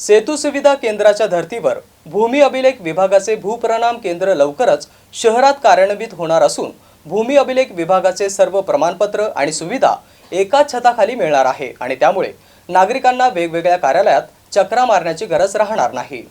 सेतू सुविधा केंद्राच्या धर्तीवर भूमी अभिलेख विभागाचे भूप्रणाम केंद्र लवकरच शहरात कार्यान्वित होणार असून भूमी अभिलेख विभागाचे सर्व प्रमाणपत्र आणि सुविधा एकाच छताखाली मिळणार आहे आणि त्यामुळे नागरिकांना वेगवेगळ्या कार्यालयात चक्रा मारण्याची गरज राहणार नाही.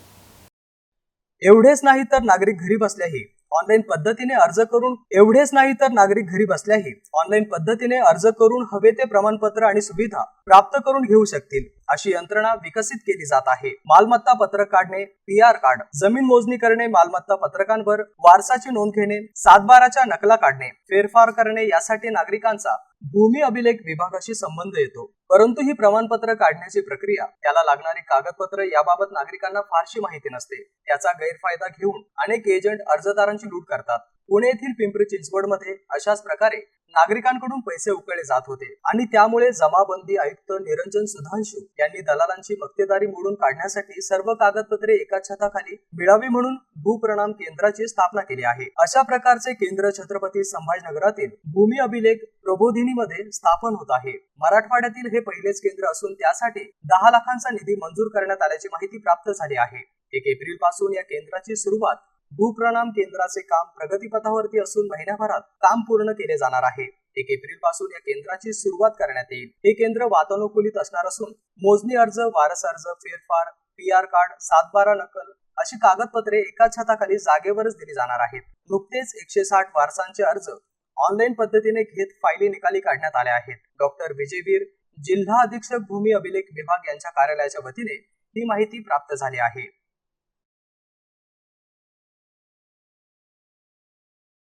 एवढेच नाही तर नागरिक घरी बसल्याही ऑनलाईन पद्धतीने अर्ज करून एवढेच नाही तर नागरिक घरी बसल्याही ऑनलाईन पद्धतीने अर्ज करून हवे ते प्रमाणपत्र आणि सुविधा प्राप्त करून घेऊ शकतील अशी यंत्रणा विकसित केली जात आहे. मालमत्ता पत्रक काढणे पी आर कार्ड जमीन मोजणी करणे मालमत्ता पत्रकांवर वारसाची नोंद घेणे सातबाराच्या नकला काढणे फेरफार करणे यासाठी नागरिकांचा भूमी अभिलेख विभागाशी संबंध येतो. परंतु ही प्रमाणपत्र काढण्याची प्रक्रिया त्याला लागणारी कागदपत्र याबाबत नागरिकांना फारशी माहिती नसते. त्याचा गैरफायदा घेऊन अनेक एजंट अर्जदारांची लूट करतात. पुणे येथील पिंपरी चिंचवडमध्ये अशाच प्रकारे नागरिकांकडून पैसे उकळले जात होते. आणि त्यामुळे जमाबंदी आयुक्त निरंजन सुधांशू यांनी दलालांची मक्तेदारी मोडून काढण्यासाठी सर्व कागदपत्रे एका छताखाली मिळावी म्हणून भूप्रणाम केंद्राची स्थापना केली आहे. अशा प्रकारचे केंद्र छत्रपती संभाजीनगरातील भूमी अभिलेख प्रबोधिनीमध्ये स्थापन होत आहे. मराठवाड्यातील हे पहिलेच केंद्र असून त्यासाठी दहा लाखांचा निधी मंजूर करण्यात आल्याची माहिती प्राप्त झाली आहे. एक एप्रिलपासून या केंद्राची सुरुवात भूप्रणाम केंद्राचे काम प्रगतीपथावरती असून महिन्याभरात काम पूर्ण केले जाणार आहे. एक एप्रिलपासून या केंद्राची सुरुवात करण्यात येईल. हे केंद्र वातानुकूलित असणार असून मोजणी अर्ज वारस अर्ज फेरफार पी आर कार्ड सातबारा नकल अशी कागदपत्रे एका छताखाली जागेवरच दिली जाणार आहेत. नुकतेच एकशे साठ वारसांचे अर्ज ऑनलाईन पद्धतीने घेत फायली निकाली काढण्यात आल्या आहेत. डॉक्टर विजयवीर जिल्हा अधीक्षक भूमी अभिलेख विभाग यांच्या कार्यालयाच्या वतीने ही माहिती प्राप्त झाली आहे.